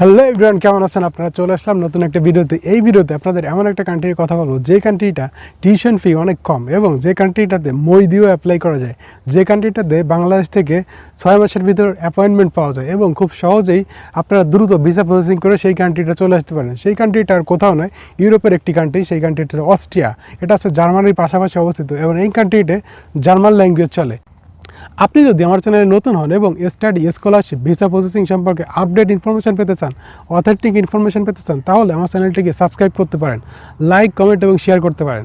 Hello everyone কেমন আছেন? আপনারা চলে আসলাম নতুন একটা ভিডিওতে। এই ভিডিওতে আপনাদের এমন একটা কান্ট্রির কথা বলব, যে কান্ট্রিটা টিউশন ফি অনেক কম এবং যে কান্ট্রিটাতে মই দিয়েও অ্যাপ্লাই করা যায়, যে কান্ট্রিটাতে বাংলাদেশ থেকে ছয় মাসের ভিতর অ্যাপয়েন্টমেন্ট পাওয়া যায় এবং খুব সহজেই আপনারা দ্রুত ভিসা প্রসেসিং করে সেই কান্ট্রিটা চলে আসতে পারেন। সেই কান্ট্রিটা আর কোথাও নয়, ইউরোপের একটি কান্ট্রি সেই কান্ট্রিটা অস্ট্রিয়া। এটা আছে জার্মানির পাশাপাশি অবস্থিত এবং এই কান্ট্রিতে জার্মান ল্যাঙ্গুয়েজ চলে। আপনি যদি আমার চ্যানেলে নতুন হন এবং স্টাডি স্কলারশিপ ভিসা প্রসেসিং সম্পর্কে আপডেট ইনফরমেশন পেতে চান অথেন্টিক ইনফরমেশন পেতে চান, তাহলে আমার চ্যানেলটিকে সাবস্ক্রাইব করতে পারেন লাইক কমেন্ট এবং শেয়ার করতে পারেন।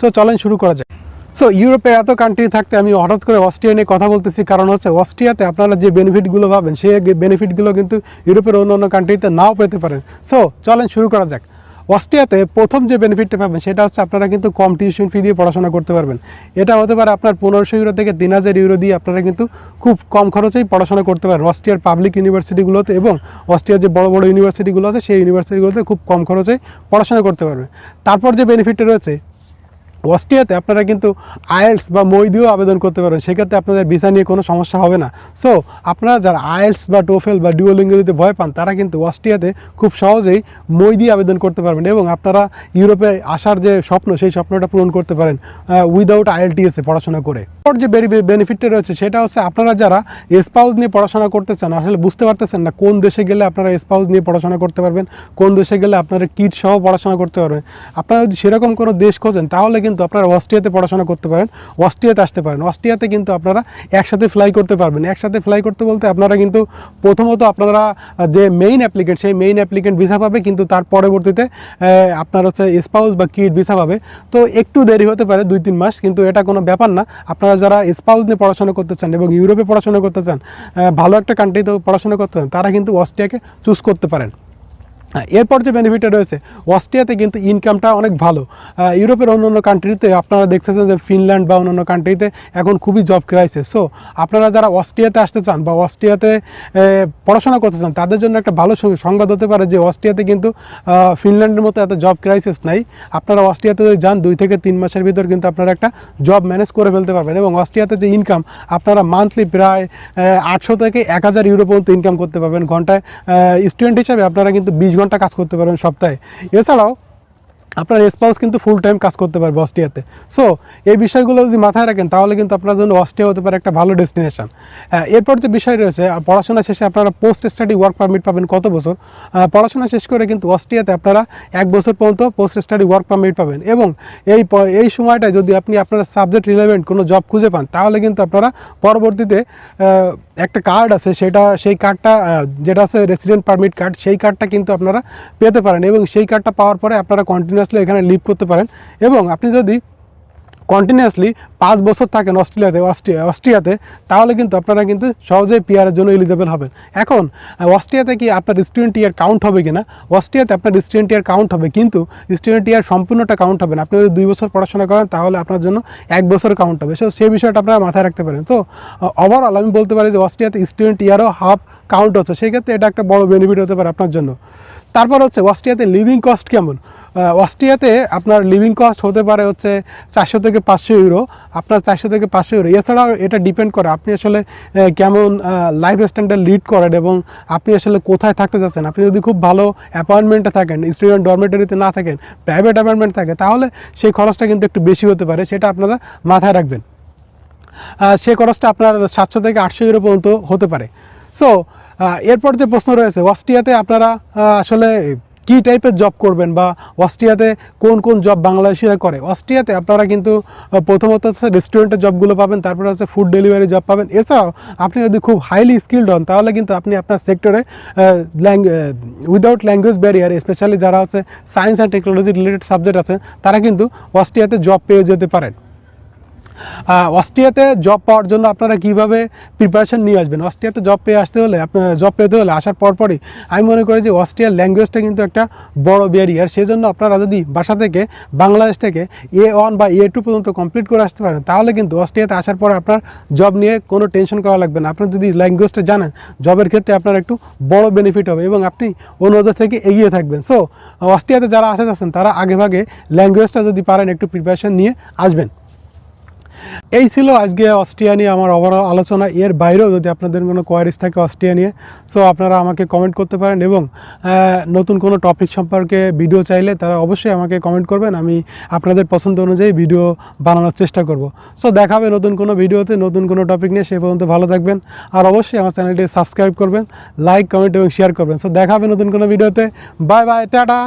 তো চলেন শুরু করা যায় সো ইউরোপে এত কান্ট্রি থাকতে আমি হঠাৎ করে অস্ট্রিয়া নিয়ে কথা বলতেছি, কারণ হচ্ছে অস্ট্রিয়াতে আপনারা যে বেনিফিটগুলো পাবেন, সেই বেনিফিটগুলো কিন্তু ইউরোপের অন্য অন্য কান্ট্রিতে নাও পেতে পারেন। সো চলেন শুরু করা যাক। অস্ট্রিয়াতে প্রথম যে বেনিফিটটা পাবেন, সেটা হচ্ছে আপনারা কিন্তু কম টিউশন ফি দিয়ে পড়াশোনা করতে পারবেন। এটা হতে পারে আপনার পনেরোশো ইউরো থেকে তিন হাজার ইউরো দিয়ে আপনারা কিন্তু খুব কম খরচেই পড়াশোনা করতে পারেন অস্ট্রিয়ার পাবলিক ইউনিভার্সিটিগুলোতে এবং অস্ট্রিয়ার যে বড় বড় ইউনিভার্সিটিগুলো আছে, সেই ইউনিভার্সিটিগুলোতে খুব কম খরচেই পড়াশোনা করতে পারবেন। তারপর যে বেনিফিটটা রয়েছে অস্ট্রিয়াতে আপনারা কিন্তু আয়েলস বা মই দিয়েও আবেদন করতে পারেন সেক্ষেত্রে আপনাদের ভিসা নিয়ে কোনো সমস্যা হবে না। সো আপনারা যারা আয়েলস বা টোফেল বা ডিওলিঙ্গো দিতে ভয় পান, তারা কিন্তু অস্ট্রিয়াতে খুব সহজেই মই দিয়ে আবেদন করতে পারবেন এবং আপনারা ইউরোপে আসার যে স্বপ্ন, সেই স্বপ্নটা পূরণ করতে পারেন উইদাউট আইএলটিএসে পড়াশোনা করে। এরপর যে বেনিফিটটা রয়েছে, সেটা হচ্ছে আপনারা যারা স্পাউস নিয়ে পড়াশোনা করতে চান আসলে বুঝতে পারতেছেন না কোন দেশে গেলে আপনারা স্পাউস নিয়ে পড়াশোনা করতে পারবেন, কোন দেশে গেলে আপনারা কিট সহ পড়াশোনা করতে পারবেন। আপনারা যদি সেরকম কোনো দেশ খোঁজেন, তাহলে কিন্তু আপনারা অস্ট্রিয়াতে পড়াশোনা করতে পারেন, অস্ট্রিয়াতে আসতে পারেন। অস্ট্রিয়াতে কিন্তু আপনারা একসাথে ফ্লাই করতে পারবেন। একসাথে ফ্লাই করতে বলতে আপনারা কিন্তু প্রথমত আপনারা যে মেইন অ্যাপ্লিকেন্ট সেই মেইন অ্যাপ্লিকেন্ট ভিসা পাবে, কিন্তু তার পরবর্তীতে আপনার হচ্ছে স্পাউস বা কিট ভিসা পাবে। তো একটু দেরি হতে পারে দুই তিন মাস, কিন্তু এটা কোনো ব্যাপার না। আপনারা যারা স্পাউস নিয়ে পড়াশোনা করতে চান এবং ইউরোপে পড়াশোনা করতে চান ভালো একটা কান্ট্রিতে পড়াশোনা করতে চান, তারা কিন্তু অস্ট্রিয়াকে চুজ করতে পারেন। এরপর যে বেনিফিটটা রয়েছে, অস্ট্রিয়াতে কিন্তু ইনকামটা অনেক ভালো। ইউরোপের অন্য অন্য কান্ট্রিতে আপনারা দেখতেছেন যে ফিনল্যান্ড বা অন্য অন্য কান্ট্রিতে এখন খুবই জব ক্রাইসিস সো আপনারা যারা অস্ট্রিয়াতে আসতে চান বা অস্ট্রিয়াতে পড়াশোনা করতে চান, তাদের জন্য একটা ভালো সংবাদ হতে পারে যে অস্ট্রিয়াতে কিন্তু ফিনল্যান্ডের মতো এত জব ক্রাইসিস নাই। আপনারা অস্ট্রিয়াতে যদি যান, দুই থেকে তিন মাসের ভিতর কিন্তু আপনারা একটা জব ম্যানেজ করে ফেলতে পারবেন এবং অস্ট্রিয়াতে যে ইনকাম আপনারা মান্থলি প্রায় আটশো থেকে এক হাজার ইউরো পর্যন্ত ইনকাম করতে পারবেন। ঘন্টায় স্টুডেন্ট হিসাবে আপনারা কিন্তু বিশ ঘণ্টা কাজ করতে পারবেন সপ্তাহে। এছাড়াও আপনার স্পাউস কিন্তু ফুল টাইম কাজ করতে পারবে অস্ট্রিয়াতে। সো এই বিষয়গুলো যদি মাথায় রাখেন, তাহলে কিন্তু আপনার জন্য অস্ট্রিয়া হতে পারে একটা ভালো ডেস্টিনেশন এরপর যে বিষয় রয়েছে পড়াশোনা শেষে আপনারা পোস্ট স্টাডি ওয়ার্ক পারমিট পাবেন কত বছর? পড়াশোনা শেষ করে কিন্তু অস্ট্রিয়াতে আপনারা এক বছর পর্যন্ত পোস্ট স্টাডি ওয়ার্ক পারমিট পাবেন। এবং এই এই সময়টায় যদি আপনি আপনার সাবজেক্ট রিলেভেন্ট কোনো জব খুঁজে পান, তাহলে কিন্তু আপনারা পরবর্তীতে একটা কার্ড আছে, সেটা, সেই কার্ডটা যেটা আছে রেসিডেন্ট পারমিট কার্ড সেই কার্ডটা কিন্তু আপনারা পেতে পারেন। এবং সেই কার্ডটা পাওয়ার পরে আপনারা কন্টিনিউয়াসলি এখানে লিভ করতে পারেন। এবং আপনি যদি কন্টিনিউয়াসলি পাঁচ বছর থাকেন অস্ট্রেলিয়াতে, অস্ট্রিয়া, অস্ট্রিয়াতে, তাহলে কিন্তু আপনারা কিন্তু সহজেই পিআরের জন্য এলিজেবল হবেন। এখন অস্ট্রিয়াতে কি আপনার স্টুডেন্ট ইয়ার কাউন্ট হবে কি না অস্ট্রিয়াতে আপনার স্টুডেন্ট ইয়ার কাউন্ট হবে, কিন্তু স্টুডেন্ট ইয়ার সম্পূর্ণটা কাউন্ট হবে না। আপনি যদি দুই বছর পড়াশোনা করেন, তাহলে আপনার জন্য এক বছর কাউন্ট হবে। সো, সেই বিষয়টা আপনারা মাথায় রাখতে পারেন। তো ওভারঅল আমি বলতে পারি যে অস্ট্রিয়াতে স্টুডেন্ট ইয়ারও হাফ কাউন্ট হচ্ছে। সেক্ষেত্রে এটা একটা বড় বেনিফিট হতে পারে আপনার জন্য। তারপর হচ্ছে অস্ট্রিয়াতে লিভিং কস্ট কেমন? অস্ট্রিয়াতে আপনার লিভিং কস্ট হতে পারে হচ্ছে চারশো থেকে পাঁচশো ইউরো আপনার চারশো থেকে পাঁচশো ইউরো এছাড়াও এটা ডিপেন্ড করে আপনি আসলে কেমন লাইফ স্ট্যান্ডার্ড লিড করেন এবং আপনি আসলে কোথায় থাকতে চাচ্ছেন। আপনি যদি খুব ভালো অ্যাপয়েন্টমেন্টে থাকেন স্টুডেন্ট ডরমেটরিতে না থাকেন প্রাইভেট অ্যাপয়েন্টমেন্ট থাকে, তাহলে সেই খরচটা কিন্তু একটু বেশি হতে পারে, সেটা আপনারা মাথায় রাখবেন। সে খরচটা আপনার সাতশো থেকে আটশো ইউরো পর্যন্ত হতে পারে। সো এরপর যে প্রশ্ন রয়েছে, অস্ট্রিয়াতে আপনারা আসলে কী টাইপের জব করবেন বা অস্ট্রিয়াতে কোন কোন জব বাংলাদেশিরা করে? অস্ট্রিয়াতে আপনারা কিন্তু প্রথমত হচ্ছে রেস্টুরেন্টের জবগুলো পাবেন, তারপরে হচ্ছে ফুড ডেলিভারি জব পাবেন। এছাড়াও আপনি যদি খুব হাইলি স্কিলড হন, তাহলে কিন্তু আপনি আপনার সেক্টরে উইদাউট ল্যাঙ্গুয়েজ ব্যারিয়ার স্পেশালি যারা হচ্ছে science and technology related subject আছে, তারা কিন্তু অস্ট্রিয়াতে জব পেয়ে যেতে পারেন। অস্ট্রিয়াতে জব পাওয়ার জন্য আপনারা কীভাবে প্রিপারেশন নিয়ে আসবেন? অস্ট্রিয়াতে জব পেয়ে আসতে হলে আপনার জব পেতে হলে আসার পরপরই আমি মনে করি যে অস্ট্রিয়ার ল্যাঙ্গুয়েজটা কিন্তু একটা বড় ব্যারিয়ার সেই জন্য আপনারা যদি বাসা থেকে, বাংলাদেশ থেকে এ ওয়ান বা এ টু পর্যন্ত কমপ্লিট করে আসতে পারেন, তাহলে কিন্তু অস্ট্রিয়াতে আসার পরে আপনার জব নিয়ে কোনো টেনশন করা লাগবে না। আপনার যদি ল্যাঙ্গুয়েজটা জানেন জবের ক্ষেত্রে আপনার একটু বড় বেনিফিট হবে এবং আপনি অন্যদের থেকে এগিয়ে থাকবেন। সো অস্ট্রিয়াতে যারা আসতে চাচ্ছেন তারা আগেভাগে ল্যাঙ্গুয়েজটা যদি পারেন, একটু প্রিপারেশন নিয়ে আসবেন। এই ছিল আজকে অস্ট্রিয়া নিয়ে আমার ওভারঅল আলোচনা। এর বাইরেও যদি আপনাদের কোনো কোয়ারিজ থাকে অস্ট্রিয়া নিয়ে সো আপনারা আমাকে কমেন্ট করতে পারেন এবং নতুন কোনো টপিক সম্পর্কে ভিডিও চাইলে তারা অবশ্যই আমাকে কমেন্ট করবেন। আমি আপনাদের পছন্দ অনুযায়ী ভিডিও বানানোর চেষ্টা করব। সো দেখাবে নতুন কোনো ভিডিওতে নতুন কোনো টপিক নিয়ে, সে পর্যন্ত ভালো থাকবেন। আর অবশ্যই আমার চ্যানেলটি সাবস্ক্রাইব করবেন লাইক কমেন্ট এবং শেয়ার করবেন। সো দেখাবে নতুন কোনো ভিডিওতে বাই বাই টাটা!